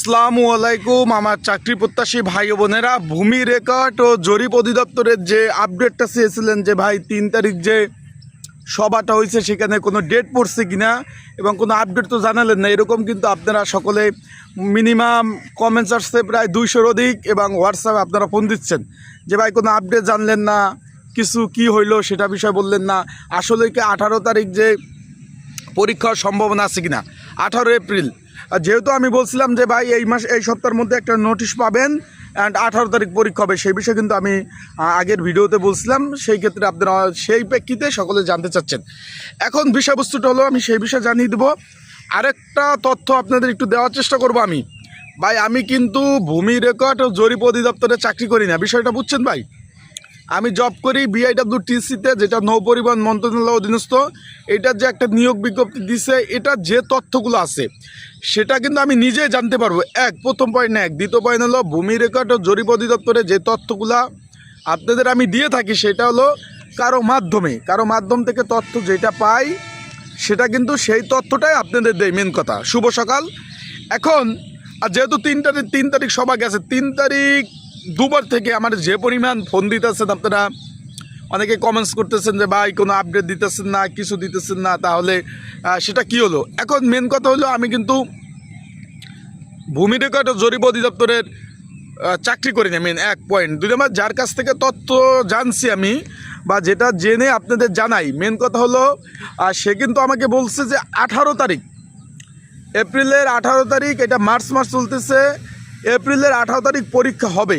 আসসালামু আলাইকুম, আমার চাকরি প্রত্যাশী ভাই ও বোনেরা। ভূমি রেকর্ড ও জরিপ অধিদপ্তরের যে আপডেটটা চেয়েছিলেন যে ভাই তিন তারিখ যে সভাটা হয়েছে, সেখানে কোনো ডেট পড়ছে কিনা এবং কোনো আপডেট তো জানালেন না, এরকম কিন্তু আপনারা সকলে মিনিমাম কমেন্টস আসছে প্রায় দুইশোর অধিক এবং হোয়াটসঅ্যাপে আপনারা ফোন দিচ্ছেন যে ভাই কোনো আপডেট জানলেন না, কিছু কি হইল সেটা বিষয় বললেন না। আসলে কি আঠারো তারিখ যে পরীক্ষার সম্ভাবনা আছে কিনা? আঠারো এপ্রিল। আর যেহেতু আমি বলছিলাম যে ভাই, এই মাস, এই সপ্তাহের মধ্যে একটা নোটিশ পাবেন অ্যান্ড আঠারো তারিখ পরীক্ষা হবে, সেই বিষয়ে কিন্তু আমি আগের ভিডিওতে বলছিলাম। সেই ক্ষেত্রে আপনারা সেই প্রেক্ষিতে সকলে জানতে চাচ্ছেন। এখন বিষয়বস্তুটা হলো, আমি সেই বিষয়ে জানিয়ে দেবো। আরেকটা তথ্য আপনাদের একটু দেওয়ার চেষ্টা করব আমি। ভাই, আমি কিন্তু ভূমি রেকর্ড ও জরিপ অধিদপ্তরে চাকরি করি না। বিষয়টা বুঝছেন ভাই? আমি জব করি বিআইডব্লিউ টিসিতে যেটা নৌ পরিবহন মন্ত্রণালয় অধীনস্থ। এটার যে একটা নিয়োগ বিজ্ঞপ্তি দিছে, এটা যে তথ্যগুলো আছে, সেটা কিন্তু আমি নিজে জানতে পারব। এক, প্রথম পয়েন্ট এক। দ্বিতীয় পয়েন্ট হলো, ভূমি রেকর্ড ও জরিপ অধিদপ্তরে যে তথ্যগুলা আপনাদের আমি দিয়ে থাকি, সেটা হলো কারও মাধ্যমে, কারও মাধ্যম থেকে তথ্য যেটা পাই, সেটা কিন্তু সেই তথ্যটাই আপনাদের দেয় মেন কথা। শুভ সকাল। এখন, আর যেহেতু তিন তারিখ তিন তারিখ সভা গেছে তিন তারিখ দুবার থেকে আমার যে পরিমাণ ফোন দিতেছেন আপনারা, অনেকে কমেন্টস করতেছেন যে, ভাই, কোনো আপডেট দিতেছেন না, কিছু দিতেছেন না, তাহলে সেটা কি হলো? এখন মেন কথা হলো, আমি কিন্তু ভূমি রেকর্ড ও জরিপ অধিদপ্তরের চাকরি করি না মেন এক পয়েন্ট দুই নম্বর, যার কাছ থেকে তথ্য জানছি আমি, বা যেটা জেনে আপনাদের জানাই মেন কথা হলো সে কিন্তু আমাকে বলছে যে, আঠারো তারিখ, এপ্রিলের আঠারো তারিখ, এটা মার্চ মাস চলতেছে এপ্রিলের আঠারো তারিখ পরীক্ষা হবে।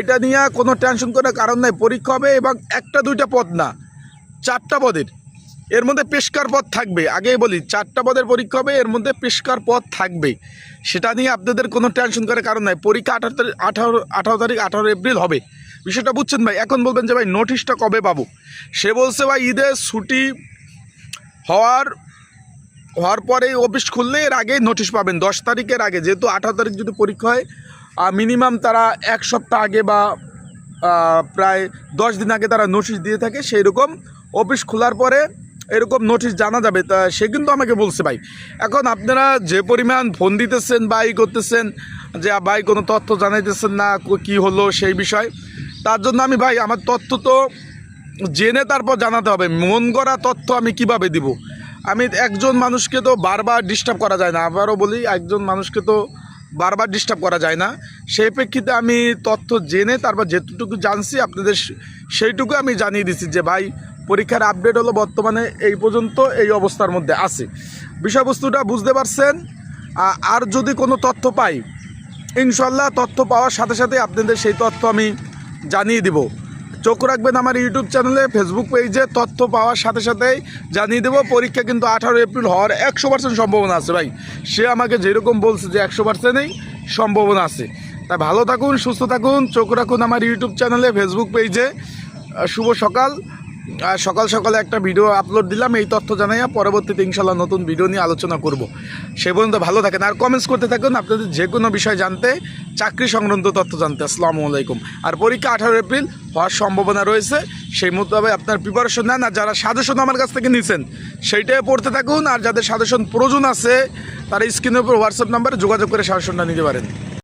এটা নিয়ে কোনো টেনশন করার কারণ নাই। পরীক্ষা হবে এবং একটা দুইটা পদ না, চারটা পদের। এর মধ্যে পেশকার পদ থাকবে। আগেই বলি, চারটা পদের পরীক্ষা হবে, এর মধ্যে পেশকার পদ থাকবে। সেটা নিয়ে আপনাদের কোনো টেনশন করার কারণ নাই। পরীক্ষা আঠারো তারিখ, আঠারো আঠারো তারিখ, আঠারো এপ্রিল হবে। বিষয়টা বুঝছেন ভাই? এখন বলবেন যে ভাই নোটিশটা কবে পাবো? সে বলছে ভাই, ঈদের ছুটি হওয়ার হওয়ার পরে অফিস খুললে এর আগেই নোটিশ পাবেন। দশ তারিখের আগে, যেহেতু আঠারো তারিখ যদি পরীক্ষা হয় মিনিমাম তারা এক সপ্তাহ আগে বা প্রায় দশ দিন আগে তারা নোটিশ দিয়ে থাকে। সেই রকম অফিস খোলার পরে এরকম নোটিশ জানা যাবে। তা সে কিন্তু আমাকে বলছে, ভাই, এখন আপনারা যে পরিমাণ ফোন দিতেছেন, বা ই করতেছেন, যে ভাই কোনো তথ্য জানাইতেছেন না কি হলো, সেই বিষয়, তার জন্য আমি, ভাই, আমার তথ্য তো জেনে তারপর জানাতে হবে। মন গড়া তথ্য আমি কীভাবে দিব? আমি একজন মানুষকে তো বারবার ডিস্টার্ব করা যায় না। আবারও বলি, একজন মানুষকে তো বারবার ডিস্টার্ব করা যায় না। সেই প্রেক্ষিতে আমি তথ্য জেনে, তারপর যেটুকু জানছি, আপনাদের সেইটুকু আমি জানিয়ে দিচ্ছি যে, ভাই, পরীক্ষার আপডেট হলো বর্তমানে এই পর্যন্ত এই অবস্থার মধ্যে আছে। বিষয়বস্তুটা বুঝতে পারছেন? আর যদি কোনো তথ্য পাই ইনশাল্লাহ তথ্য পাওয়ার সাথে সাথে আপনাদের সেই তথ্য আমি জানিয়ে দিব। চোখ রাখবেন আমার ইউটিউব চ্যানেলে ফেসবুক পেজে তথ্য পাওয়ার সাথে সাথেই জানিয়ে দেবো, পরীক্ষা কিন্তু আঠারো এপ্রিল হওয়ার একশো পার্সেন্ট সম্ভাবনা আছে ভাই। সে আমাকে যেরকম বলছে যে একশো পার্সেন্টেই সম্ভাবনা আছে। তাই ভালো থাকুন, সুস্থ থাকুন, চোখ রাখুন আমার ইউটিউব চ্যানেলে ফেসবুক পেজে শুভ সকাল। সকাল সকালে একটা ভিডিও আপলোড দিলাম, এই তথ্য জানাইয়া পরবর্তীতে ইনশাল্লাহ নতুন ভিডিও নিয়ে আলোচনা করব। সে পর্যন্ত ভালো থাকেন। আর কমেন্টস করতে থাকুন, আপনাদের যে কোনো বিষয় জানতে চাকরি সংক্রান্ত তথ্য জানতে। আসসালামু আলাইকুম। আর পরীক্ষা আঠারো এপ্রিল হওয়ার সম্ভাবনা রয়েছে, সেই মোতাবেক আপনার প্রিপারেশন নেন। আর যারা সাজেশন আমার কাছ থেকে নিছেন সেইটাই পড়তে থাকুন। আর যাদের সাজেশন প্রয়োজন আছে, তারা স্ক্রিনের উপর হোয়াটসঅ্যাপ নাম্বারে যোগাযোগ করে সাজেশনটা নিতে পারেন।